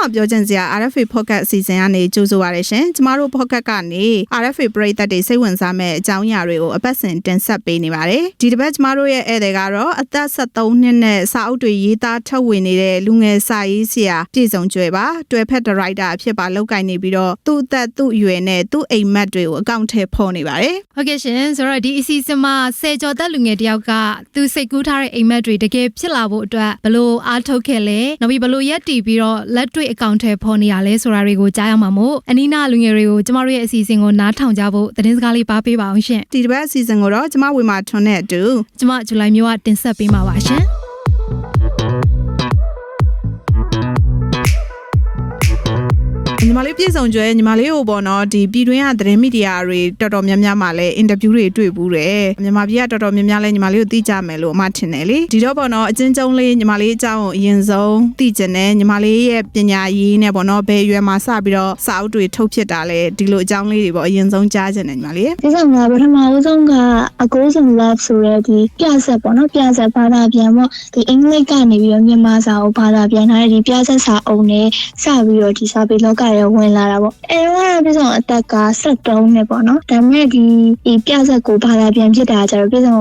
မှာပြောချင်စရာ RFA podcast အစီအစဉ်ကနေကြိုဆိုပါရရှင်ကျမတို့ podcast ကနေ RFA ပရိသတ်တွေစိတ်ဝင်စားမဲ့အကြောင်းအရာတွေကိုအပတ်စဉ်တင်ဆက်ပေးနေပါတယ်ဒီတစ်ပတ်ကျမတို့ရဲ့ဧည့်သည်ကတော့အသက်73နှစ်နဲ့စာအုပ်တွေရေးသားထုတ်ဝေနေတဲ့လူငယ်စာရေးဆရာပြည်စုံကျွဲပါတွဲဖက်ဒါရိုက်တာအဖြစ်ပါလောက်ကင်နေပြီးတော့သူ့အသက်သူ့အရွယ်နဲ့သူ့အိမ်မက်တွေကိုအကောင့်ထဲဖော်နေပါတယ်ဟုတ်ကဲ့ရှင်ဆိုတော့ဒီအစီအစဉ်မှာဆယ်ကျော်သက်လူငယ်တယောက်ကသူစိတ်ကူးထားတဲ့အိမ်မက်တွေတကယ်ဖြစ်လာဖို့အတွက်ဘလို့အားထုတ်ခဲ့လဲနောက်ပြီးဘလို့ရက်တီပြီးတော့လက်တွေ့အကောင့်ထဲပေါ်နေရလဲဆိုတာတွေကိုကြားရမှာမို့အနီးနားလူငယ်တွေကိုကျမတို့ရဲ့အစီအစဉ်ကိုနားထောင်ကြဖို့သတင်းစကားလေးပါပေးပါအောင်ရှင်ဒီတစ်ပတ်အစီအစဉ်ကိုတော့ကျမဝေမာထွန်းနဲ့အတူကျမဇူလိုင်မျိုးကတင်ဆက်ပေးမှာပါရှင် ညီမလေးပြည်စုံကျွဲညီမလေးကိုပေါ့နော်ဒီပြည်တွင်းကသတင်းမီဒီယာတွေတော်တော်များများမှာလည်းအင်တာဗျူးတွေတွေ့ဘူးတယ်မြန်မာပြည်ကတော်တော်များများလည်းညီမလေးကိုသိကြမယ်လို့အမထင်တယ်လေဒီတော့ပေါ့နော်အချင်းကျုံလေးညီမလေးအကြောင်းကိုအရင်ဆုံးသိကျင်တယ်ညီမလေးရဲ့ပညာရေးနဲ့ပေါ့နော်ဘယ်အရွယ်မှာစပြီးတော့စာအုပ်တွေထုတ်ဖြစ်တာလဲဒီလိုအကြောင်းလေးတွေပေါ့အရင်ဆုံးကြားကျင်တယ်ညီမလေးဒီဆောင်ကပထမဦးဆုံးကအကိုးစုံ love ဆိုတဲ့ဒီပြဆက်ပေါ့နော်ပြဆက်ဘာသာပြန်ပေါ့ဒီအင်္ဂလိပ်ကနေပြီးတော့မြန်မာစာကိုဘာသာပြန်ထားတဲ့ဒီပြဆက်စာအုပ်နဲ့စပြီးတော့ဒီစာပေလောကရဲ့ဝင်လာတာပေါ့အဲတော့ပြည်ဆောင်အသက်က73နှစ်ပေါ့နော်ဒါပေမဲ့ဒီဒီပြဆက်ကိုဘာသာပြန်ဖြစ်တာကြတော့ပြည်ဆော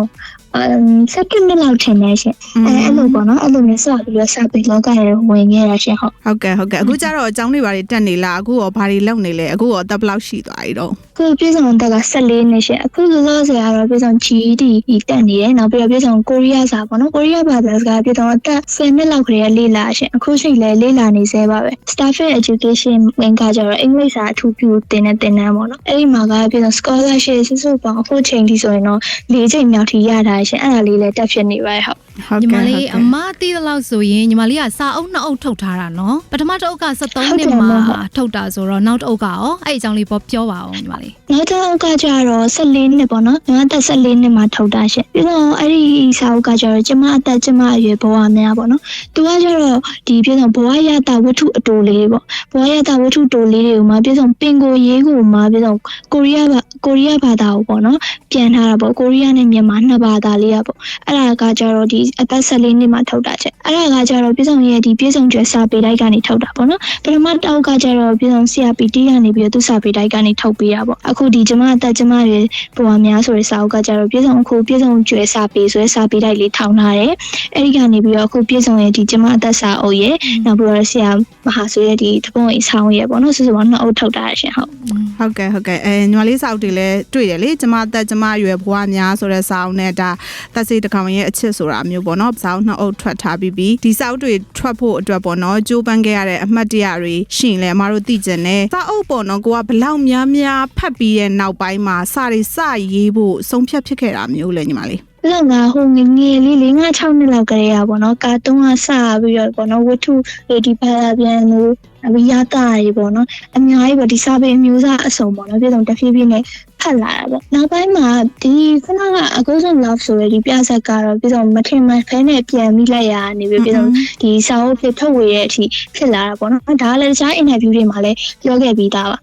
င်အမ်စက္ကန့်လောက်ထင်နေရှင်အဲအဲ့လိုပေါ့နော်အဲ့လိုမျိုးစပြီးတော့စာပေလောကရဲ့ဝင်ခဲ့တာရှင်ဟုတ်ဟုတ်ကဲ့ဟုတ်ကဲ့အခုကျတော့အကြောင်းတွေဘာတွေတက်နေလားအခုရောဘာတွေလုပ်နေလဲအခုရောအသက်ဘယ်လောက်ရှိသွားပြီတော့ခုပြည်ဆောင်တက်က14နှစ်ရှင်အခုလောလောဆယ်ကတော့ပြည်ဆောင် GED တက်နေတယ်နောက်ပြီးတော့ပြည်ဆောင်ကိုရီးယားစာပေါ့နော်ကိုရီးယားဘာသာစကားပြည်ဆောင်အသက်10နှစ်လောက်ကလေးလေ့လာရှင်အခုချိန်လည်းလေ့လာနေသေးပါပဲ Stafford Education ဝင်ကကြတော့အင်္ဂလိပ်စာအထူးပြုတင်တဲ့သင်တန်းပေါ့နော်အဲ့ဒီမှာကပြည်ဆောင် scholarship စုစုပေါင်းအခုချိန်ထိဆိုရင်တော့၄ချိန်မြောက်ထိရတာရှင်အဲ့ဒါလေးလည်းတက်ဖြစ်နေပါရဲ့ဟုတ်ဟုတ်ညီမကဲ့လေးဟုတ်အကဲ့မသိသလောက်ဆိုရင်ညီမလေးကစာအုပ်နှစ်အုပ်ထုတ်ထားတာနော်ပထမတစ်အုပ်က73နှစ်မှာထုတ်တာဆိုတော့နောက်တစ်အုပ်ကရောအဲ့အကြောင်းလေးပေါ့ပြောပါအောင်ညီမလေးနောက်တစ်အုပ်ကကြတော့14နှစ်ပေါ့နော်ကျွန်မအသက်14နှစ်မှာထုတ်တာရှင်ပြီးတော့အဲ့ဒီစာအုပ်ကကြတော့ကျမအသက်ကျမအရွယ်ဘဝများပေါ့နော်သူကကြတော့ဒီပြည်ဆုံးဘဝရတာဝတ္ထုအတူလေးပေါ့ဘဝရတာဝတ္ထုတူလေးတွေကိုမှပြည်ဆုံးပင်ကိုရေးကိုမှပြည်ဆုံးကိုရီးယားဘာကိုရီးယားဘာသာကိုပေါ့နော်ပြန်ထားတာပေါ့ကိုရီးယားနဲ့မြန်မာနှစ်ဘာသာလေးอ่ะပေါ့အဲ့ဒါကကြတော့ဒီအသက်14နှစ်မှာထုတ်တာချက်အဲ့ဒါကကြတော့ပြည်ဆုံးရဲ့ဒီပြည်ဆုံးကျွဲစာပေတိုက်ကနေထုတ်တာပေါ့နော်ပထမတောက်ကကြတော့ပြည်ဆုံး CRPT ကနေပြီးတော့သူစာပေတိုက်ကနေထုတ်ပေးတာပေါ့အခုဒီကျမအသက်ကျမရဲ့ဘဝများဆိုတဲ့စာအုပ်ကကြတော့ပြည်ဆုံးအခုပြည်ဆုံးကျွဲစာပေဆိုတဲ့စာပေတိုက်လေးထောင်ထားတယ်အဲ့ဒီကနေပြီးတော့အခုပြည်ဆုံးရဲ့ဒီကျမအသက်စာအုပ်ရဲ့နောက်ပြီးတော့ဆရာမဟာဆိုရဲ့ဒီတပုံအိဆောင်းရဲ့ပေါ့နော်စုစုပေါင်းနှစ်အုပ်ထုတ်တာရှင်ဟုတ်ဟုတ်ကဲ့ဟုတ်ကဲ့အဲညီမလေးစာအုပ်တွေလည်းတွေ့တယ်လေကျမအသက်ကျမအရွယ်ဘွားများဆိုတဲ့စာအုပ်နဲ့ဒါသက်စိတ်တစ်ကောင်ရဲ့အချစ်ဆိုတာမျိုးပေါ့နော်စာအုပ်နှစ်အုပ်ထွက်ထားပြီးပြီးဒီစာအုပ်တွေထွက်ဖို့အတွက်ပေါ့နော်ကြိုးပမ်းခဲ့ရတဲ့အမှတ်တရတွေရှိရင်လည်းအမတို့သိကျင်တယ်စာအုပ်ပေါ့နော်ကိုကဘလောက်များများဖတ်ပြီးတဲ့နောက်ပိုင်းမှာစာတွေစရေးဖို့ဆုံးဖြတ်ဖြစ်ခဲ့တာမျိုးလေညီမလေးအဲ့တော့ငါဟိုငယ်ငယ်လေး၄၅6နှစ်လောက်ကလေးอ่ะပေါ့နော်ကာတွန်းကစပြီးတော့ပေါ့နော်ဝတ္ထုဒီဘာသာပြန်လို့အမိရတာတွေပေါ့နော်အများကြီးပေါ့ဒီစာပေအမျိုးအစားအစုံပေါ့နော်ပြည်စုံတစ်ဖြည်းဖြည်းနဲ့ ဖတ်လာတာပေါ့နောက်ပိုင်းမှာဒီခုနကအကုဆုံး love ဆိုရယ်ဒီပြဆက်ကတော့ပြည်စုံမထင်မှန်ဖဲနဲ့ပြန်ပြီးလိုက်ရနေပြီပြည်စုံဒီစာအုပ်ဖြစ်ထုတ်ဝေရဲ့အထိဖြစ်လာတာပေါ့နော်ဒါကလည်းတခြား interview တွေမှာလည်းပြောခဲ့ပြီးသားပါ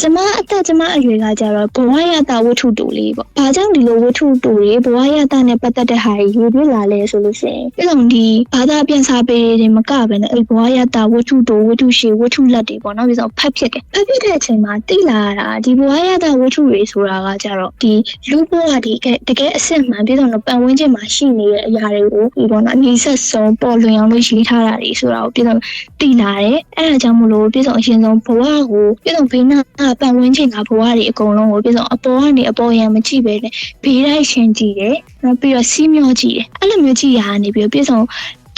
ကျမအသက်ကျမအရွယ်ကကြတော့ဘဝရတာဝတ္ထုတူလေးပေါ့ဘာကြောင့်ဒီလိုဝတ္ထုတူတွေဘဝရတာနဲ့ပတ်သက်တဲ့ဟာတွေရေးပြလာလဲဆိုလို့ရှိရင်ပြည်စုံဒီဘာသာပြန်စာပေတွေမကပဲနဲ့အဲ့ဘဝရတာဝတ္ထုတူဝတ္ထုရှိဝတ္ထုလက်တွေပေါ့နော်ပြည်စုံဖတ်ဖြစ်တယ်ဖတ်ဖြစ်တဲ့အချိန်မှာသိလာရတာဒီဘဝရတာဝတ္ထုတွေဆိုတာကကြတော့ဒီလူဘဝဒီကတကယ်အစစ်မှန်ပြည်စုံတော့ပတ်ဝန်းကျင်မှာရှိနေတဲ့အရာတွေကိုဒီပေါ့နော်အနည်းဆက်ဆုံးပေါ်လွင်အောင်လို့ရေးထားတာတွေဆိုတာကိုပြည်စုံသိလာတယ်အဲ့ဒါကြောင့်မလို့ပြည်စုံအရင်ဆုံးဘဝကိုပြည်စုံဖိနာပတ်ဝန်းကျင်ကဘဝတွေအကုန်လုံးကိုပြည်စုံအပေါ်ကနေအပေါ်ရန်မကြည့်ပဲနဲ့ဘေးတိုင်းရှင်ကြည့်တယ်နောက်ပြီးတော့စီးမျောကြည့်တယ်အဲ့လိုမျိုးကြည့်ရတာနေပြီးတော့ပြည်စုံ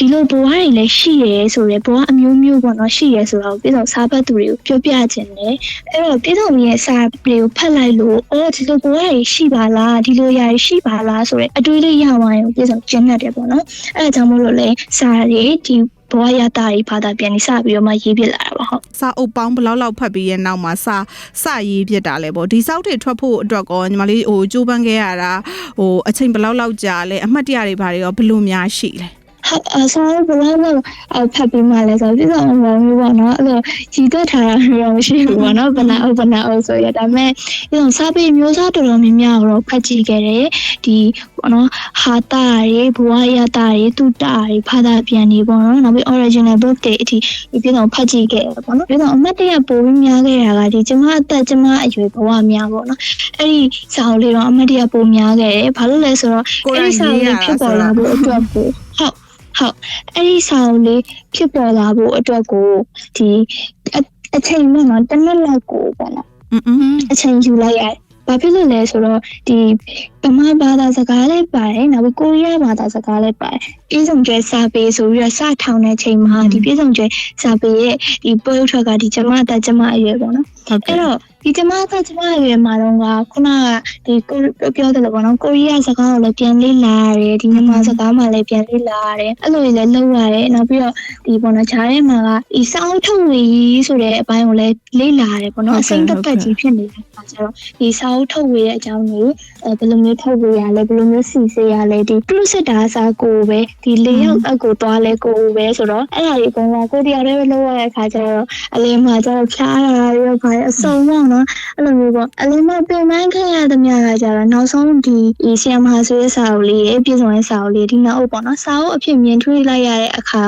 ဒီလိုဘဝတွေလည်းရှိရဲဆိုရယ်ဘဝအမျိုးမျိုးပေါ့နော်ရှိရဲဆိုတော့ပြည်ဆောင်စားဘတ်သူတွေကိုပြောပြခြင်းတယ်အဲ့တော့ပြည်ဆောင်ရဲ့စာတွေကိုဖတ်လိုက်လို့အော်ဒီလိုဘဝတွေရှိပါလားဒီလိုຢာတွေရှိပါလားဆိုရယ်အတွေးလေးရသွားရင်ပြည်ဆောင်ကျင်းတတ်တယ်ပေါ့နော်အဲ့ဒါကြောင့်မို့လို့လဲစာတွေဒီဘဝရတာတွေဘာသာပြန်နေစပြီးတော့မှရေးပြလာတာပါဟုတ်စာအုပ်ပေါင်းဘယ်လောက်လောက်ဖတ်ပြီးရဲ့နောက်မှာစာစရေးဖြစ်တာလဲပေါ့ဒီစောက်တွေထွက်ဖို့အတွက်ကောညီမလေးဟိုကြိုးပမ်းခဲ့ရတာဟိုအချိန်ဘယ်လောက်လောက်ကြာလဲအမှတ်တရတွေဘာတွေရောဘယ်လိုများရှိလဲ ဟာအစားဘယ်လောက်လောက်အဖတ်ပြီးမှလဲဆိုတော့ပြည်ဆောင်မှာမျိုးပေါ့နော်အဲ့လိုကြီးတက်ထားတာမျိုးမရှိဘူးပေါ့နော်ဘနာအဘနာအဆိုရဒါပေမဲ့ပြည်ဆောင်စာပေမျိုးစားတော်တော်များများတော့ဖတ်ကြည့်ခဲ့တယ်ဒီပေါ့နော်ဟာတာတွေဘဝရတာတွေတုတာတွေဖာသာပြန်နေပေါ့နော်နောက်ပြီး original book တွေအထိဒီပြည်ဆောင်ဖတ်ကြည့်ခဲ့တယ်ပေါ့နော်ပြည်ဆောင်အမှတ်တရပိုပြီးများခဲ့တာကဒီကျမအသက်ကျမအရွယ်ဘဝများပေါ့နော်အဲ့ဒီစာအုပ်လေးတော့အမှတ်တရပိုများခဲ့တယ်ဘာလို့လဲဆိုတော့ကိုယ်အဲ့တိုဒီင်စာအုပ်လေးရေးရတာဖြစ်ဆိုပေါ်လာတော့ဖို့အတွက်ကိုဟုတ် ဟုတ်အဲ့ဒီဆောင်လေးဖြစ်ပေါ်လာဖို့အတွက်ကိုဒီအချိန်မှတော့တနက်လောက်ကိုပေါ့နော်อืมအချိန်ယူလိုက်ရဘာဖြစ်လို့လဲဆိုတော့ဒီပမာဘာသာစကားလည်းပါတယ်နောက်ပြီးကိုရီးယားဘာသာစကားလည်းပါတယ်ပြည်စုံကျွဲစာပေဆိုပြီးတော့စထောင်တဲ့ချိန်မှာဒီပြည်စုံကျွဲစာပေရဲ့ဒီပို့ထွက်ကဒီကျမတာကျမအရွယ်ပေါ့နော် ဟုတ်ကဲ့အဲ့တော့ဒီကျမကကျမရွယ်မှာတော့ကခုနကဒီကိုပြောတယ်လို့ပေါ့နော်ကိုရီးယားစကားကိုလည်းပြန်လေ့လာရတယ်ဒီမြန်မာစကားမှလည်းပြန်လေ့လာရတယ်အဲ့လိုလည်းလုပ်ရတယ်နောက်ပြီးတော့ဒီပေါ့နော်ဂျားထဲမှာကဒီစောင်းထုတ်ဝေရေးဆိုတဲ့အပိုင်းကိုလည်းလေ့လာရတယ်ပေါ့နော်အစိမ့်တစ်ပတ်ကြီးဖြစ်နေတဲ့အခါကျတော့ဒီစောင်းထုတ်ဝေရဲ့အကြောင်းကိုအဲဘယ်လိုမျိုးထုတ်ဝေရလဲဘယ်လိုမျိုးစီစေရလဲဒီပြုစစ်တာအစားကိုပဲဒီလေရောက်အကိုသွားလဲကိုပဲဆိုတော့အဲ့ဒါကြီးအကုန်လုံးကိုတရားလေးပဲလုပ်ရတဲ့အခါကျတော့အလေးမှာကျတော့ဖြားတာရောဘာအစုံပေါ့နော်အဲ့လိုမျိုးပေါ့အလင်းမပင်ပန်းခဲ့ရသမျှကကြတော့နောက်ဆုံးဒီဒီဆီယမ်ဟာဆိုတဲ့စာအုပ်လေးရဲ့ပြည်စုံရဲ့စာအုပ်လေးဒီနောက်အုပ်ပေါ့နော်စာအုပ်အဖြစ်မြင်တွေ့လိုက်ရတဲ့အခါ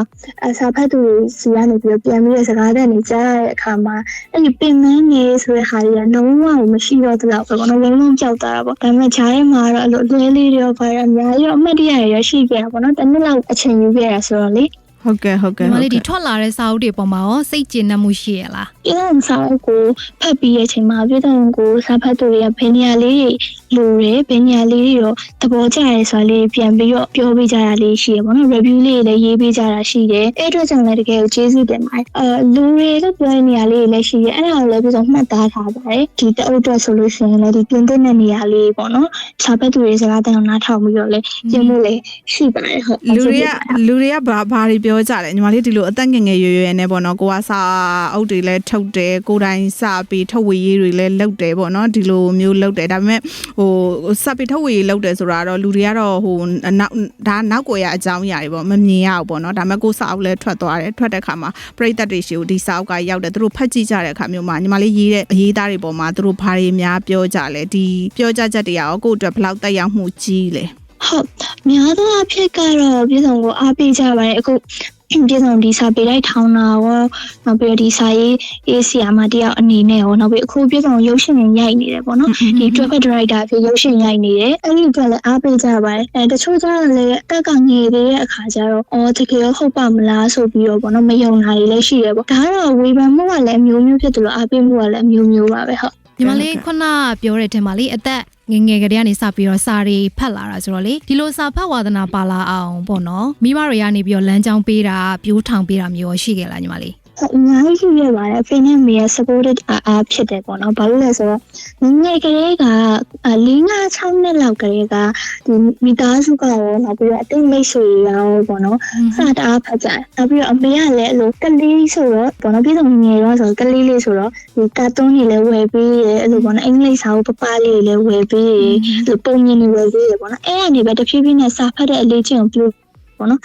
အစာဖတ်သူစီကနေပြီးတော့ပြန်ပြီးတဲ့စကားတဲ့နေကြားရတဲ့အခါမှာအဲ့ဒီပင်ပန်းနေဆိုတဲ့ဟာတွေကလုံးဝမရှိတော့တဲ့လောက်ပဲပေါ့နော်လုံးလုံးကြောက်တာပေါ့ဒါပေမဲ့ဂျားထဲမှာတော့အဲ့လိုအလွဲလေးတွေရောဘာရအများကြီးတော့အမှတ်တရရရရှိခဲ့တာပေါ့နော်တစ်နှစ်လောက်အချိန်ယူခဲ့တာဆိုတော့လေ ဟုတ်ကဲ့ဟုတ်ကဲ့ညီမဟုတ်လေးဒီကဲ့ထွက်လာတဲ့စာအုပ်တွေပေါ်မှာရောစိတ်ကျေနပ်မှုရှိရလားပြည်ထောင်စာအုပ်ကိုဖတ်ပြီးတဲ့အချိန်မှာပြည်ထောင်ကိုစာဖတ်သူတွေကဘယ်နေရာလေးတွေလိုတယ်ဘယ်နေရာလေးတွေတော့သဘောကျရဲဆိုတာလေးပြန်ပြီးတော့ပြောပြကြတာလေးရှိရပါတော့ review လေးတွေလည်းရေးပေးကြတာရှိတယ်အဲ့အတွက်ကြောင့်လည်းတကယ်ကိုကျေးဇူးတင်ပါတယ်အဲလူတွေလို့ပြောတဲ့နေရာလေးတွေလည်းရှိတယ်အဲ့ဒါကိုလည်းပြည်ထောင်မှတ်သားထားပါတယ်ဒီတအုပ်အတွက်ဆိုလို့ရှိရင်လည်းဒီပြင်သစ်တဲ့နေရာလေးပေါ့နော်စာဖတ်သူတွေစကားတန်းအောင်နားထောင်ပြီးတော့လည်းပြင်မှုလည်းရှိပါတယ်ဟုတ်လူတွေကလူတွေကဘာဘာတွေပြောကြလဲညီမလေးဒီလိုအသက်ငယ်ငယ်ရွယ်ရွယ်နဲ့ပေါ့နော်ကိုကစာအုပ်တွေလည်းထုတ်တယ်ကိုယ်တိုင်စာပေထုတ်ဝေရေးတွေလည်းလုပ်တယ်ပေါ့နော်ဒီလိုမျိုးလုပ်တယ်ဒါပေမဲ့ဟိုစာပေထုတ်ဝေရေးလုပ်တယ်ဆိုတာတော့လူတွေကတော့ဟိုနောက်ဒါနောက်ကိုရအကြောင်းအရာတွေပေါ့မမြင်ရဘူးပေါ့နော်ဒါပေမဲ့ကိုစာအုပ်လည်းထွက်သွားတယ်ထွက်တဲ့ခါမှာပရိသတ်တွေရှိကိုဒီစာအုပ်ကရောက်တယ်သူတို့ဖတ်ကြည့်ကြတဲ့အခါမျိုးမှာညီမလေးရေးတဲ့အရေးသားတွေပေါ်မှာသူတို့ဘာတွေများပြောကြလဲဒီပြောကြချက်တွေကရောကိုယ့်အတွက်ဘယ်လောက်တက်ရောက်မှုကြီးလဲ ဟုတ်များသောအားဖြင့်ကတော့ပြည်စုံကိုအားပေးကြပါတယ်အခုပြည်စုံဒီစာပေလိုက်ထောင်းတာရောနောက်ပြီးတော့ဒီစာရေးရေးဆီယာမတယောက်အနေနဲ့ရောနောက်ပြီးအခုပြည်စုံရုပ်ရှင်တွေရိုက်နေတယ်ပေါ့နော်ဒီ traffic director ဖြစ်ရုပ်ရှင်ရိုက်နေတယ်အဲ့ဒီအတွက်လည်းအားပေးကြပါတယ်အဲတချို့ကျတော့လည်းအတက်ကငယ်သေးတဲ့အခါကျတော့အော်တကယ်ဟုတ်ပါမလားဆိုပြီးတော့ပေါ့နော်မယုံတာတွေလည်းရှိတယ်ပေါ့ဒါကတော့ဝေဖန်မှုကလည်းအမျိုးမျိုးဖြစ်တယ်လို့အားပေးမှုကလည်းအမျိုးမျိုးပါပဲဟုတ် ညီမလေးခုနပြောတဲ့ထဲမှာလေအသက်ငယ်ငယ်ကလေးကနေစပြီးတော့စာတွေဖတ်လာတာဆိုတော့လေဒီလိုစာဖတ်ဝါသနာပါလာအောင်ပေါ့နော်မိမတွေကနေပြီးတော့လမ်းကြောင်းပေးတာပြိုးထောင်ပေးတာမျိုးရောရှိခဲ့လားညီမလေးဟုတ် အများကြီးရှိရပါတယ်အဖေနဲ့မေရဲ့ supported အားအားဖြစ်တယ်ပေါ့နော်ဘာလို့လဲဆိုတော့ငယ်ကလေးက၄၅6နှစ်လောက်ကလေးကဒီမိသားစုကရောနောက်ပြီးတော့အသိမိတ်ဆွေရောပေါ့နော်စတာအားဖတ်ကြတယ်နောက်ပြီးတော့အမေကလည်းအဲ့လိုကလေးဆိုတော့ပေါ့နော်ပြည်စုံငယ်တော့ဆိုကလေးလေးဆိုတော့ဒီကာတွန်းတွေလည်းဝယ်ပေးတယ်အဲ့လိုပေါ့နော်အင်္ဂလိပ်စာအုပ်ပပလေးတွေလည်းဝယ်ပေးတယ်အဲ့လိုပုံမြင်တွေဝယ်ပေးတယ်ပေါ့နော်အဲ့ကနေပဲတဖြည်းဖြည်းနဲ့စာဖတ်တဲ့အလေးချင်းကိုပြုပေါ့နော်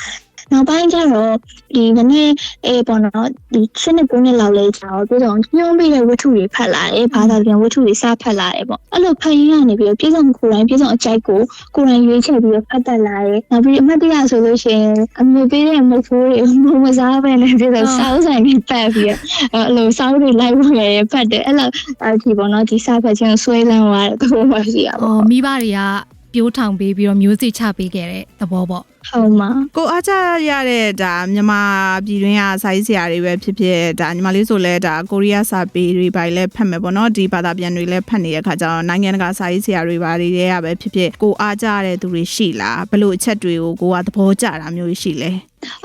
နောက်ပိုင်းကျတော့ဒီနည်းနည်းအေးပေါ့နော်ဒီရှင်းနေပုံနဲ့လောက်လဲကြာတော့ပြီးတော့ညှိုးပေးတဲ့ဝတ္ထုတွေဖတ်လာတယ်ဘာသာပြန်ဝတ္ထုတွေစဖတ်လာတယ်ပေါ့အဲ့လိုဖတ်ရင်းကနေပြီးတော့ပြည်စုံကိုယ်တိုင်ပြည်စုံအကြိုက်ကိုကိုယ်တိုင်ရွေးချယ်ပြီးတော့ဖတ်တတ်လာတယ်နောက်ပြီးအမှတ်တရဆိုလို့ရှိရင်အမေပေးတဲ့မုတ်ဖိုးတွေမုံမစားပဲနဲ့ပြည်စုံစောင်းဆိုင်ပြီးပတ်ပြီးတော့အဲ့လိုစောင်းတွေလိုက်ဝင်ရဖတ်တယ်အဲ့လိုအဲ့ဒီပေါ့နော်ဒီစဖတ်ခြင်းဆွဲလန်းသွားတဲ့သဘောပါရှိရပါအော်မိဘတွေက ပြိုးထောင်ပေးပြီးတော့မျိုးစိချပေးခဲ့တဲ့သဘောပေါ့ဟုတ်မှာကိုအားကြရတဲ့ဒါမြန်မာပြည်တွင်းကစာရေးဆရာတွေပဲဖြစ်ဖြစ်ဒါညီမလေးဆိုလဲဒါကိုရီးယားစာပေတွေပါလဲဖတ်မယ်ပေါ့နော်ဒီဘာသာပြန်တွေလဲဖတ်နေတဲ့ခါကျတော့နိုင်ငံတကာစာရေးဆရာတွေပါတွေကပဲဖြစ်ဖြစ်ကိုအားကြရတဲ့သူတွေရှိလားဘလို့အချက်တွေကိုကိုကသဘောကျတာမျိုးရှိလဲ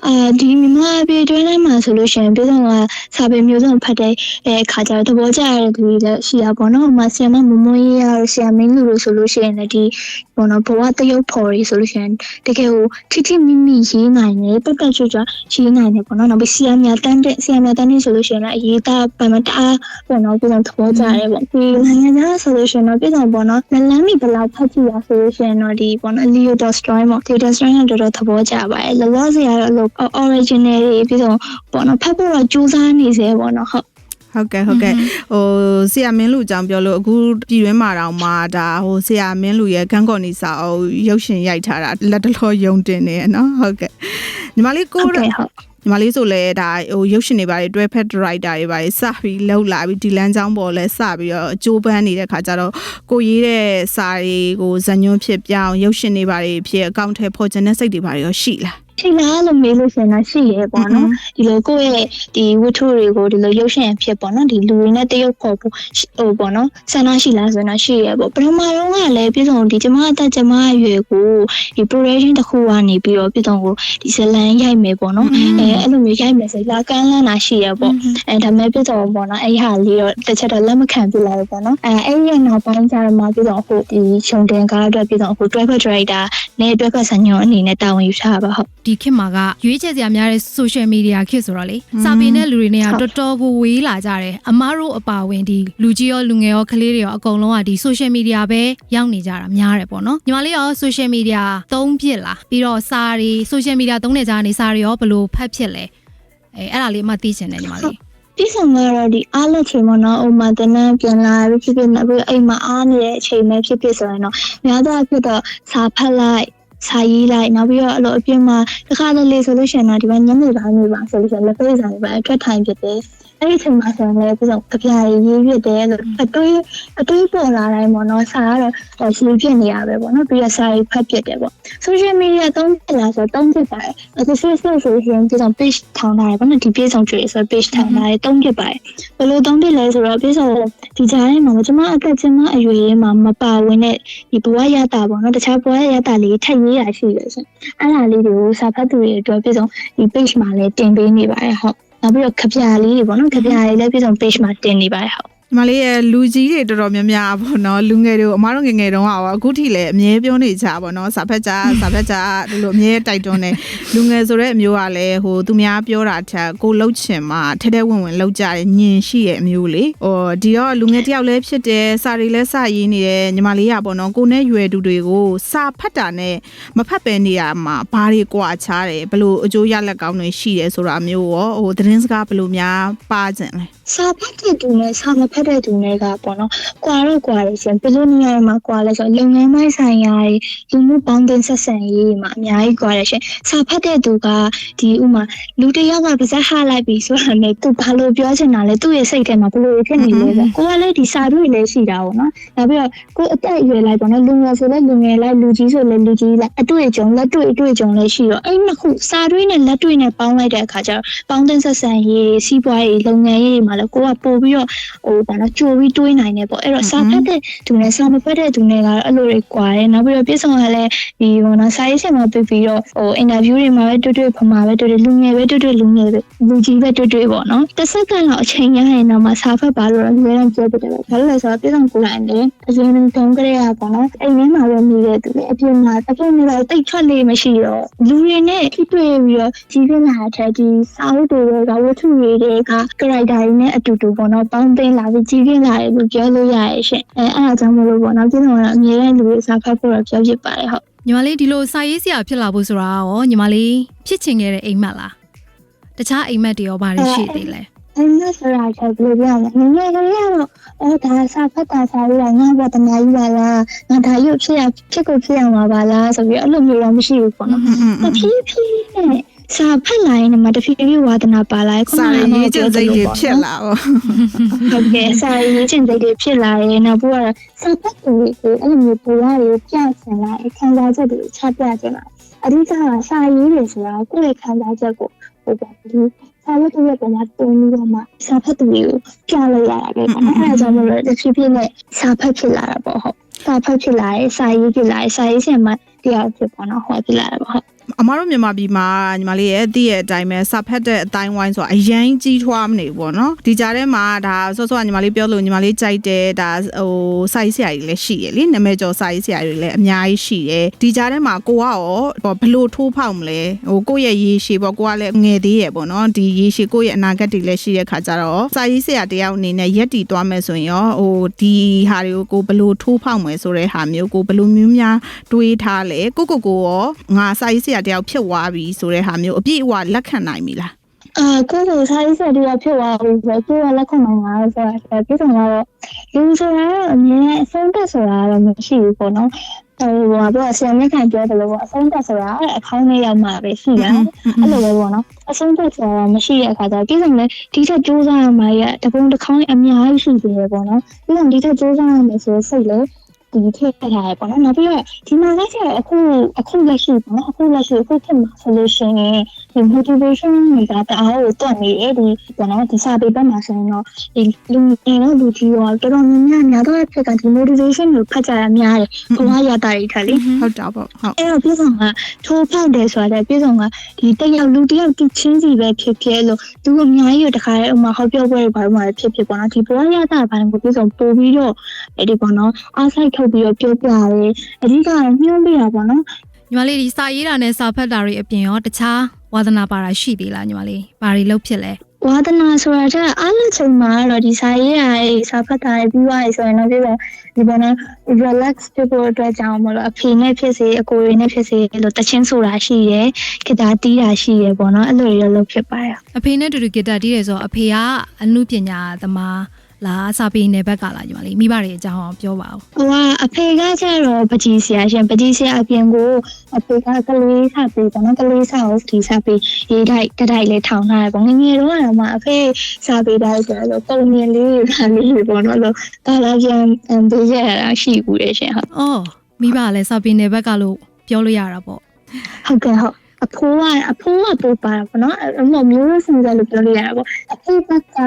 အာဒီမြန်မာပြည်တွင်းထဲမှာဆိုလို့ရှိရင်ပြည်စုံကစာပေမျိုးစုံဖတ်တဲ့အဲအခါကျတော့သဘောကျရတဲ့သူတွေလည်းရှိတာပေါ့နော်။ဥပမာဆီယမမမွန်ရေးရဆရာမင်းလူလို့ဆိုလို့ရှိရင်လည်းဒီဟပေါ့နော်ဘဝတရုပ်ဖော်ရေးဆိုလို့ရှိရင်တကယ်ကိုထိထိမိမိရေးနိုင်တယ်ပက်ပက်ချွတ်ချွတ်ရေးနိုင်တယ်ပေါ့နော်နောက်ပြီးဆီယမ်မြတန်းတဲ့ဆီယမ်မြတန်းတဲ့ဆိုလို့ရှိရင်လည်းအရေးသားပမတအားပေါ့နော်ပြည်တော်သဘောကျတယ်ပေါ့ဒီနိုင်ငံသားဆိုလို့ရှိရင်တော့ပြည်တော်ပေါ့နော်လလန်းမီဘယ်လောက်ဖတ်ကြည့်ရဆိုလို့ရှိရင်တော့ဒီပေါ့နော် Leo Tolstoy ပေါ့ Leo Tolstoy ကတော်တော်သဘောကျပါတယ်လောလောဆယ်ကတော့အဲ့လို original တွေပြည်တော်ပေါ့နော်ဖတ်ဖို့တော့ကြိုးစားနေစေပေါ့နော်ဟုတ်ဟုတ်ကဲ့ဟုတ်ကဲ့ဟိုဆရာမင်းလူအကြောင်းပြောလို့အခုပြည်တွင်းမှာတော့မှဒါဟိုဆရာမင်းလူရဲ့ခန်းကော်နီစာအုပ်ရုပ်ရှင်ရိုက်ထားတာလက်တလောယုံတင်နေရနော်ဟုတ်ကဲ့ညီမလေးကိုဟုတ်ကဲ့ဟုတ်ညီမလေးဆိုလဲဒါဟိုရုပ်ရှင်တွေပါတယ်တွဲဖက်ဒရိုက်တာတွေပါတယ်စပြီးလောက်လာပြီးဒီလန်းချောင်းပေါ်လဲစပြီးတော့အကျိုးပန်းနေတဲ့ခါကျတော့ကိုရေးတဲ့စာတွေကိုဇညွန်းဖြစ်ပြောင်းရုပ်ရှင်တွေပါတယ်ဖြစ်အကောင့်ထဲပေါ်ချင်တဲ့စိတ်တွေပါတယ်ရောရှိလား ရှိလားလို့မေးလို့ရှိရင်တော့ရှိရဲပေါ့နော်ဒီလိုကိုယ့်ရဲ့ဒီဝတ္ထုတွေကိုဒီလိုရုပ်ရှင်ဖြစ်ပေါ့နော်ဒီလူတွေနဲ့တရုပ်ခေါ်ဖို့ဟိုပေါ့နော်ဆန္ဒရှိလားဆိုတော့ရှိရဲပေါ့ပထမတော့ကလည်းပြည်စုံဒီကျမအသက်ကျမအရွယ်ကိုဒီ production တစ်ခုကနေပြီးတော့ပြည်စုံကိုဒီဇလန်ရိုက်မယ်ပေါ့နော်အဲအဲ့လိုမျိုးရိုက်မယ်ဆိုလာကမ်းလန်းတာရှိရဲပေါ့အဲဒါမဲ့ပြည်စုံပေါ့နော်အဲ့ဟာလေးတော့တစ်ချက်တော့လက်မခံပြလိုက်ဘူးပေါ့နော်အဲအဲ့ဒီနောက်ပိုင်းကျတော့မှပြည်စုံဟိုဒီရှုံတင်ကားအတွက်ပြည်စုံဟို driver director နဲ့အတွက်ဆန်ညောအနေနဲ့တာဝန်ယူထားပါဟုတ်ဒီခေတ်မှာကရွေးချယ်စရာများတဲ့ social media ခေတ်ဆိုတော့လေစာပေနဲ့လူတွေနဲ့ကတော်တော်ကိုဝေးလာကြတယ်အမားတို့အပါဝင်ဒီလူကြီးရောလူငယ်ရောကလေးတွေရောအကုန်လုံးကဒီ social media ပဲရောက်နေကြတာများတယ်ပေါ့နော်ညီမလေးရော social media သုံးဖြစ်လားပြီးတော့စာတွေ social media သုံးနေကြတဲ့စာတွေရောဘယ်လိုဖတ်ဖြစ်လဲအဲအဲ့ဒါလေးအမှသိချင်တယ်ညီမလေးပြည်ဆောင်ကတော့ဒီအားလက်ချိန်ပေါ့နော်။ဥမာတနန်းပြန်လာပြီးဖြစ်ဖြစ်နေပြီးအိမ်မှာအားနေတဲ့အချိန်ပဲဖြစ်ဖြစ်ဆိုရင်တော့များသောအားဖြင့်တော့စာဖတ်လိုက် စာရေးလိုက်နောက်ပြီးတော့အဲ့လိုအပြင်မှာတစ်ခါတလေဆိုလို့ရှိရင်တော့ဒီမှာညနေပိုင်းနေပါဆိုလို့ရှိရင်လက်ပေးစာတွေပါအထွက်ထိုင်ဖြစ်တယ်။ အဲ့ဒီအချိန်မှာဆိုရင်လည်းပြည်ဆောင်ကြပြားရေးရေးဖြစ်တယ်လို့အတွေးအတွေးပေါ်လာတိုင်းပေါ့နော်။စာကတော့ရှင်းဖြစ်နေရပဲပေါ့နော်။ပြီးတော့စာရေးဖတ်ဖြစ်တယ်ပေါ့။ social media သုံးဖြစ်လားဆိုတော့သုံးဖြစ်ပါတယ်။အခု Facebook ဆိုရင်ပြည်ဆောင် page ထောင်ထားတယ်ပေါ့နော်။ဒီပြည်ဆောင်ကြွေဆို page ထောင်ထားတယ်သုံးဖြစ်ပါတယ်။ဘယ်လိုသုံးဖြစ်လဲဆိုတော့ပြဆိုဒီကြားထဲမှာကျမအသက်ကျမအရွယ်ရေးမှာမပါဝင်တဲ့ဒီဘဝရတာပေါ့နော်တခြားဘဝရတာလေးထပ်ရေးရရှိတယ်ဆိုအဲ့ဒါလေးတွေကိုစာဖတ်သူတွေအတွက်ပြဆိုဒီ page မှာလည်းတင်ပေးနေပါတယ်ဟုတ် နောက်ပြီးတော့ခပြလေးတွေပေါ့နော်ခပြလေးလည်းပြဆို page မှာတင်နေပါတယ်ဟုတ် ညီမလေးရဲ့လူကြီးတွေတော်တော်များများပေါ့နော်လူငယ်တွေကိုအမားတို့ငယ်ငယ်တုန်းကရောအခုထိလည်းအမြဲပြောနေကြပါတော့စာဖက်ကြစာဖက်ကြဒီလိုအမြဲတိုက်တွန်းနေလူငယ်ဆိုတဲ့အမျိုးကလည်းဟိုသူများပြောတာထက်ကိုလှုပ်ချင်မှထဲထဲဝင်ဝင်လှုပ်ကြတယ်ညင်ရှိရဲ့အမျိုးလေဟိုဒီတော့လူငယ်တယောက်လည်းဖြစ်တယ်စာတွေလည်းစာရေးနေတယ်ညီမလေးကပေါ့နော်ကိုနဲ့ရွယ်သူတွေကိုစာဖတ်တာနဲ့မဖတ်ပဲနေရမှာဘာတွေကွာခြားတယ်ဘလို့အကျိုးရလက်ကောင်းတွေရှိတယ်ဆိုတာမျိုးရောဟိုသတင်းစကားဘလို့များပါကြင်လဲ စာဖတ်တဲ့သူနဲ့စာမဖတ်တဲ့သူနဲ့ကပေါ့နော်။ကွာတော့ကွာတယ်ရှင်ဘယ်လိုနေရာမှာကွာလဲဆိုတော့လုပ်ငန်းပိုင်းဆိုင်ရာတွေလူမှုပေါင်းတင်ဆက်ဆံရေးတွေမှာအများကြီးကွာတယ်ရှင်။စာဖတ်တဲ့သူကဒီဥမာလူတစ်ယောက်ကပါဇက်ဟလိုက်ပြီဆိုတာနဲ့သူဘာလို့ပြောချင်တာလဲသူ့ရဲ့စိတ်ထဲမှာဘယ်လိုဖြစ်နေလဲဆိုတော့ကိုကလည်းဒီစာတွေလည်းရှိတာပေါ့နော်။နောက်ပြီးတော့ကိုအသက်အရွယ်လိုက်ပေါ့နော်လူငယ်ဆိုလည်းလူငယ်လိုက်လူကြီးဆိုလည်းလူကြီးလိုက်အတွေ့အကြုံလက်တွေ့အတွေ့အကြုံလည်းရှိတော့အဲ့နှစ်ခုစာတွေနဲ့လက်တွေ့နဲ့ပေါင်းလိုက်တဲ့အခါကျတော့ပေါင်းတင်ဆက်ဆံရေးစီးပွားရေးလုပ်ငန်းရေးတွေမှာလည်းကိုကပို့ပြီးတော့ဟိုဘာလို့ကြိုပြီးတွေးနိုင်တယ်ပေါ့အဲ့တော့စာဖတ်တဲ့သူနဲ့စာမဖတ်တဲ့သူနဲ့ကတော့အဲ့လိုတွေကွာတယ်နောက်ပြီးတော့ပြည်ဆောင်ကလည်းဒီဟိုနော်စာရေးဆင်မှာပြပြီးတော့ဟိုအင်တာဗျူးတွေမှာပဲတွေ့တွေ့ဖမှာပဲတွေ့တွေ့လူငယ်ပဲတွေ့တွေ့လူငယ်ပဲလူကြီးပဲတွေ့တွေ့ပေါ့နော်တစ်စက္ကန့်လောက်အချိန်ရရင်တော့မှစာဖတ်ပါလို့လည်းလည်းပြောပြတယ်ပဲဘာလို့လဲဆိုတော့ပြည်ဆောင်ကိုယ်တိုင်လည်းအရင်တုန်းကတည်းကပေါ့နော်အိမ်ထဲမှာပဲနေတဲ့သူလေအပြင်မှာအပြင်မှာတိတ်ထွက်လေမရှိတော့လူတွေနဲ့ထိတွေ့ပြီးတော့ကြီးပြင်းလာတဲ့ဒီစာအုပ်တွေကဝတ္ထုတွေက character တွေနဲ့အတူတူပေါ့နော်ပေါင်းသိမ်းလာပြီးကြီးပြင်းလာတယ်လို့ပြောလို့ရရဲ့ရှင်အဲအဲ့ဒါကြောင့်မလို့ပေါ့နော်ပြည်ဆောင်ကအမြဲတမ်းလူတွေစာဖတ်ဖို့တော့ပြောဖြစ်ပါတယ်ဟုတ်ညီမလေးဒီလိုစာရေးဆရာဖြစ်လာဖို့ဆိုတာရောညီမလေးဖြစ်ချင်ခဲ့တဲ့အိမ်မက်လားတခြားအိမ်မက်တွေရောဘာတွေရှိသေးလဲအင်းနဲ့ဆိုတာချက်ဘယ်လိုပြောရလဲငငယ်ကလေးကတော့အော်ဒါစာဖတ်တာစာရေးတာငါဘာတနာကြီးပါလားငါဒါရုပ်ဖြစ်ရဖြစ်ကိုဖြစ်ရမှာပါလားဆိုပြီးအဲ့လိုမျိုးတော့မရှိဘူးပေါ့နော်တဖြည်းဖြည်းနဲ့ စာဖတ်လာရင်မှတဖြည်းဖြည်းဝါသနာပါလာရင်စာရေးကျစိတ်တွေဖြစ်လာ哦ဟုတ်ကဲ့စာရေးကျင့်စိတ်တွေဖြစ်လာရင်နောက်ပြီးတော့စာဖတ်သူတွေကိုအဲ့လိုမျိုးပေါ်ရည်ပြချင်လာခံစားချက်တွေချပြချင်လာအဓိကကစာရေးတွေဆိုတာကိုယ့်ရဲ့ခံစားချက်ကိုဟိုပါဒီစာရေးတွေပေါ်မှာတုံးပြီးတော့မှစာဖတ်သူတွေကိုပြလိုက်ရတာပဲပေါ့နော်အဲဒါကြောင့်မလို့တစ်ဖြည်းဖြည်းနဲ့စာဖတ်ဖြစ်လာတာပေါ့ဟုတ်စာဖတ်ဖြစ်လာရင်စာရေးဖြစ်လာရင်စာရေးဆင်မှတရားဖြစ်ပေါ့နော်ဟောဖြစ်လာတာပေါ့ဟုတ် အမားတို့မြန်မာပြည်မှာညီမလေးရဲ့တည့်ရဲ့အတိုင်းပဲစာဖတ်တဲ့အတိုင်းဝိုင်းဆိုတာအရင်ကြီးထွားမနေဘူးပေါ့နော်ဒီကြားထဲမှာဒါဆော့ဆော့ကညီမလေးပြောလို့ညီမလေးကြိုက်တယ်ဒါဟိုစာရေးဆရာကြီးလည်းရှိရလေနာမည်ကျော်စာရေးဆရာတွေလည်းအများကြီးရှိတယ်ဒီကြားထဲမှာကိုကရောဘလို့ထိုးဖောက်မလဲဟိုကိုယ့်ရဲ့ရေရှည်ပေါ့ကိုကလည်းငယ်သေးရပေါ့နော်ဒီရေရှည်ကိုယ့်ရဲ့အနာဂတ်တွေလည်းရှိတဲ့ခါကြတော့စာရေးဆရာတယောက်အနေနဲ့ရက်တီသွားမယ်ဆိုရင်ရောဟိုဒီဟာတွေကိုကိုဘလို့ထိုးဖောက်မယ်ဆိုတဲ့ဟာမျိုးကိုဘလို့မျိုးများတွေးထားလဲကိုကိုကိုရောငါစာရေးဆရာတယောက်ဖြစ်သွားပြီဆိုတဲ့ဟာမျိုးအပြည့်အဝလက်ခံနိုင်ပြီလားအာကိုယ်ကိုစားရေးဆက်တရားဖြစ်သွားပြီဆိုတော့ကိုယ်ကလက်ခံနိုင်တာဆိုတာပြည်စုံကတော့လူဆိုတာကအမြဲအဆုံးသက်ဆိုတာတော့မရှိဘူးပေါ့နော်ဟိုဘာပြောဆရာမြတ်ခံပြောတယ်လို့ပေါ့အဆုံးသက်ဆိုတာအခေါင်းထဲရောက်မှာပဲရှိတယ်အဲ့လိုပဲပေါ့နော်အဆုံးသက်ဆိုတာမရှိတဲ့အခါကျတော့ပြည်စုံလည်းဒီထက်ကြိုးစားရမှာရတပုံတစ်ခေါင်းအများကြီးရှိသေးတယ်ပေါ့နော်ပြည်စုံဒီထက်ကြိုးစားရမယ်ဆိုစိတ်လည်း ဒီထည့်ထားရပေါ့နော်နောက်ပြီးတော့ဒီမှာလည်းကျအခုအခုလက်ရှိပေါ့နော်အခုလက်ရှိအခုဖြစ်မှာဆိုလို့ရှိရင်ဒီ motivation ကတအားကိုတက်နေတယ်ဒီပေါ့နော်ဒီစာပေဘက်မှာဆိုရင်တော့ဒီလူငယ်တော့လူကြီးရောတော်တော်များများများတော့ဖြစ်ကဒီ motivation ကိုဖတ်ကြရများတယ်ဘဝရတာတွေထားလေဟုတ်တာပေါ့ဟုတ်အဲ့တော့ပြည်ဆောင်ကထိုးဖောက်တယ်ဆိုတာပြည်ဆောင်ကဒီတယောက်လူတယောက်သူချင်းစီပဲဖြစ်ဖြစ်လို့သူအများကြီးတခါလေဥမာဟောပြောပွဲတွေဘာလို့မှဖြစ်ဖြစ်ပေါ့နော်ဒီဘဝရတာဘာလို့ပြည်ဆောင်ပို့ပြီးတော့အဲ့ဒီပေါ့နော်အားဆိုင်ထုတ်ပြီးတော့ပြောပြတယ်အဓိကညှိုးပြတာပေါ့နော်ညီမလေးဒီစာရေးတာနဲ့စာဖတ်တာတွေအပြင်ရောတခြားဝါသနာပါတာရှိသေးလားညီမလေးဘာတွေလုပ်ဖြစ်လဲဝါဒနာဆိုတာကအားလုံးချိန်မှာတော့ဒီစာရေးရရေးစာဖတ်တာရေးပြီးသွားပြီဆိုရင်တော့ပြီးတော့ဒီပေါ်နဲ့ relax ဖြစ်ဖို့အတွက်ကြောင့်မလို့အဖေနဲ့ဖြစ်စေအကိုရနဲ့ဖြစ်စေလို့တချင်းဆိုတာရှိရယ်ဂီတာတီးတာရှိရယ်ပေါ့နော်အဲ့လိုတွေလုပ်ဖြစ်ပါရအဖေနဲ့တူတူဂီတာတီးတယ်ဆိုတော့အဖေကအမှုပညာသမား လားစာပေနယ်ဘက်ကလားညီမလေးမိဘတွေအကြောင်းအောင်ပြောပါဦးဟိုကအဖေကကျတော့ပကြီးဆရာရှင်ပကြီးဆရာအပြင်ကိုအဖေကကလေးစာပေပေါ့နော်ကလေးစာကိုဒီစာပေရေးတိုက်တတိုက်လေးထောင်ထားတယ်ပေါ့ငယ်ငယ်တော့ကတော့မှအဖေစာပေတိုက်ဆိုတော့ပုံမြင်လေးစာလေးပေါ့နော်လို့ကာလာပြန်ပေးရတာရှိဘူးလေရှင်ဟုတ်အော်မိဘကလည်းစာပေနယ်ဘက်ကလို့ပြောလို့ရတာပေါ့ဟုတ်ကဲ့ဟုတ် အဖိုးကအဖိုးကပို့ပါတာပေါ့နော်အဲ့လိုမျိုးစံစလို့ပြောလို့ရတာပေါ့အဖေကက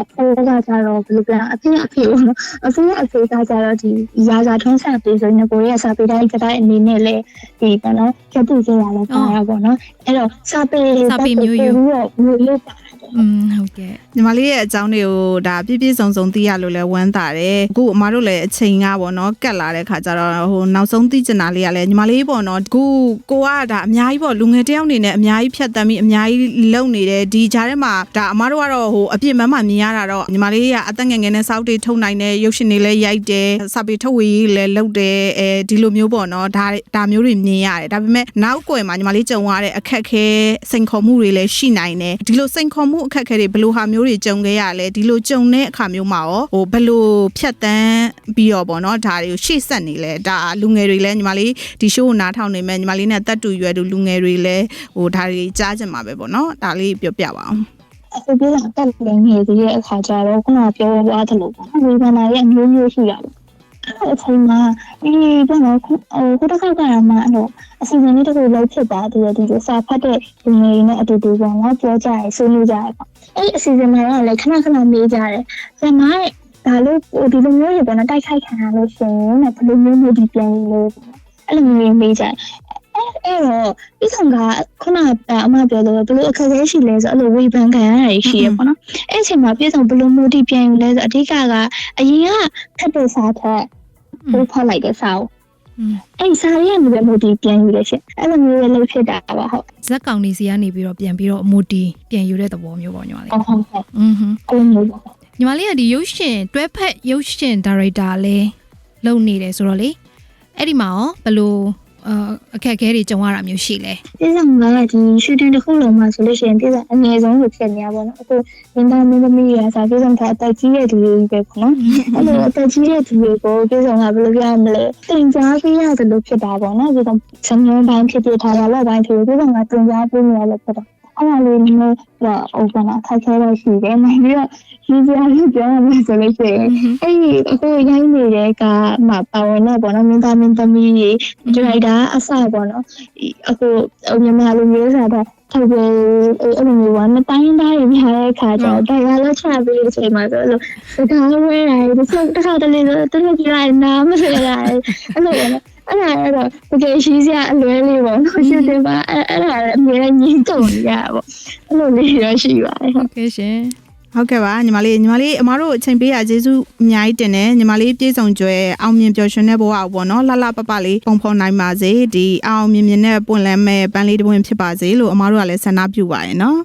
အဖိုးကကြတော့ဘယ်လိုပြောအဖေအဖေပေါ့နော်အဖေအဖေကကြတော့ဒီရာဇာထုံးဆက်ပေးဆိုရင်ကိုရဲ့စာပေတိုင်းတိုင်းအနေနဲ့လေဒီပေါ့နော်ကျတူစရာလည်းပါတာပေါ့နော်အဲ့တော့စာပေမျိုးမျိုးပါ อืมဟုတ်ကဲ့ညီမလေးရဲ့အကြောင်းတွေကိုဒါပြည့်ပြည့်စုံစုံသိရလို့လဲဝမ်းသာတယ်အခုအမတို့လည်းအချိန်ကပေါ့နော်ကတ်လာတဲ့ခါကျတော့ဟိုနောက်ဆုံးသိချင်တာလေးကလည်းညီမလေးပေါ့နော်အခုကိုကဒါအများကြီးပေါ့လူငယ်တယောက်အနေနဲ့အများကြီးဖြတ်တမ်းပြီးအများကြီးလုံနေတယ်ဒီကြားထဲမှာဒါအမတို့ကတော့ဟိုအပြစ်မမှမြင်ရတာတော့ညီမလေးကအသက်ငယ်ငယ်နဲ့စောက်တွေထုတ်နိုင်တယ်ရုပ်ရှင်တွေလည်းရိုက်တယ်စာပေထုတ်ဝေရေးလည်းလုပ်တယ်အဲဒီလိုမျိုးပေါ့နော်ဒါဒါမျိုးတွေမြင်ရတယ်ဒါပေမဲ့နောက်ကွယ်မှာညီမလေးကြုံရတဲ့အခက်အခဲစိန်ခေါ်မှုတွေလည်းရှိနိုင်တယ်ဒီလိုစိန်ခေါ်မှုအခက်အခဲတွေဘယ်လိုဟာမျိုးတွေကြုံခဲ့ရလဲဒီလိုကြုံတဲ့အခါမျိုးမှာရောဟိုဘယ်လိုဖြတ်တန်းပြီးတော့ပေါ့နော်ဒါတွေကိုရှေ့ဆက်နေလဲဒါလူငယ်တွေလည်းညီမလေးဒီ show ကိုနားထောင်နေမဲ့ညီမလေးနဲ့တက်တူရွယ်သူလူငယ်တွေလည်းဟိုဒါတွေကြားကြမှာပဲပေါ့နော်ဒါလေးပြောပြပါအောင်အခုပြောတာတက်လည်းနေသေးတဲ့အခါကျတော့ခုနပြောသွားသလိုပေါ့ဝေဒနာရဲ့အမျိုးမျိုးရှိရတယ် အဲ့အချိန်မှာအေးဘယ်တော့ဟိုခုတစ်ခါကမှအဲ့တော့အစီအစဉ်လေးတစ်ခုလုပ်ဖြစ်ပါတည်းဒီလိုစာဖတ်တဲ့လူငယ်တွေနဲ့အတူတူပေါ့နော်ပြောကြရဆွေးနွေးကြရပေါ့အဲ့အစီအစဉ်မှာတော့လည်းခဏခဏမေးကြတယ်ဆရာမရဲ့ဒါလို့ဒီလိုမျိုးတွေပေါ့နော်တိုက်ခိုက်ခံရလို့ရှိရင်ဘယ်လိုမျိုးမျိုးဒီပြန်လို့အဲ့လိုမျိုးမေးကြ အဲ့အဲ့တော့ပြီးဆုံးကခုနကအမပြောလို့ဘလို့အခက်အခဲရှိလဲဆိုအဲ့လိုဝေဖန်ခံရတာရှိရပေါ့နော်အဲ့အချိန်မှာပြီးဆုံးဘလို့မိုတီပြန်ယူလဲဆိုအဓိကကအရင်ကဖက်တဲ့စာထက်ဘိုးဖောက်လိုက်တဲ့စာကိုအဲ့စာရရဲ့မိုတီပြန်ယူလဲရှင်အဲ့လိုမျိုးလေးလုပ်ဖြစ်တာပါဟုတ်ဇက်ကောင်နေစီကနေပြီးတော့ပြန်ပြီးတော့မိုတီပြန်ယူတဲ့သဘောမျိုးပေါ့ညီမလေးဟုတ်ဟုတ်ဟုတ်อือဟင်းကိုမျိုးပေါ့ညီမလေးကဒီရုပ်ရှင်တွဲဖက်ရုပ်ရှင်ဒါရိုက်တာလဲလုပ်နေတယ်ဆိုတော့လေအဲ့ဒီမှာရောဘလို့ အာအခက်အခဲတွေကြုံရတာမျိုးရှိလဲပြည်ဆောင်ကဒီရှူတင်တစ်ခုလုံးမှာဆိုလို့ရှိရင်ပြည်ဆောင်အငယ်ဆုံးကိုဖြစ်နေရပါတော့အခုမင်းသားမင်းသမီးရစာပြည်ဆောင်ကအတက်ကြီးတဲ့သူတွေပဲပေါ့နော်အဲ့လိုအသက်ကြီးတဲ့သူတွေကိုပြည်ဆောင်ကဘယ်လိုပြောရမလဲတင်ကြားပေးရတယ်လို့ဖြစ်တာပေါ့နော်ဒီတော့စံညွှန်းပိုင်းဖြစ်ဖြစ်ထားတာလောက်ပိုင်းဖြစ်ပြည်ဆောင်ကတင်ကြားပေးနေရလို့ဖြစ်တာ အဲ့ဒါလေးနည်းနည်းတော့ဟိုကနာခက်ခဲတော့ရှိတယ်နိုင်ပြီးတော့ဒီစရာလေးပြောရမယ်ဆိုလို့ရှိရင်အဲ့ဒီအခုရိုင်းနေတဲ့ကမှပါဝင်တော့ပေါ့နော်မင်းသားမင်းသမီးကြီးဒီရိုက်တာအစပေါ့နော်အခုမြန်မာလူမျိုးစားတော့ဟုတ်ကဲ့အဲ့လိုမျိုးကမတိုင်းတိုင်းရများတဲ့ခါကျတော့တရားလက်ချပေးတဲ့အချိန်မှာဆိုလို့တခါဝဲရတယ်ဒီစက်တခါတလေတော့တခါကြည့်လိုက်နားမစရရတယ်အဲ့လိုပဲအဲ့ အဲ့ဒါအဲ့တော့တကယ်ရှိစရာအလွဲလေးပေါ့နော်ရှူတင်ပါအဲ့အဲ့ဒါလည်းအမြဲတမ်းညင်းတုံနေရတာပေါ့အဲ့လိုလေးရရှိပါတယ်ဟုတ်ကဲ့ရှင်ဟုတ်ကဲ့ပါညီမလေးညီမလေးအမားတို့အချိန်ပေးရကျေးဇူးအများကြီးတင်တယ်ညီမလေးပြေဆုံးကျွဲအောင်မြင်ပျော်ရွှင်တဲ့ဘဝကိုပေါ့နော်လှလှပပလေးပုံဖော်နိုင်ပါစေဒီအောင်မြင်မြင်နဲ့ပွင့်လန်းမဲ့ပန်းလေးတစ်ပွင့်ဖြစ်ပါစေလို့အမားတို့ကလည်းဆန္ဒပြုပါရယ်နော်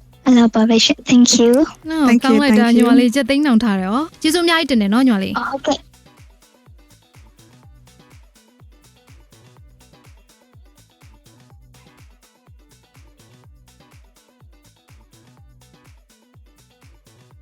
I love Babisha. Thank you. နော်ကောင်းလိုက်တာညီမလေးချက်သိမ်းအောင်ထားတယ်ဟောကျေးဇူးအများကြီးတင်တယ်နော်ညီမလေး Okay.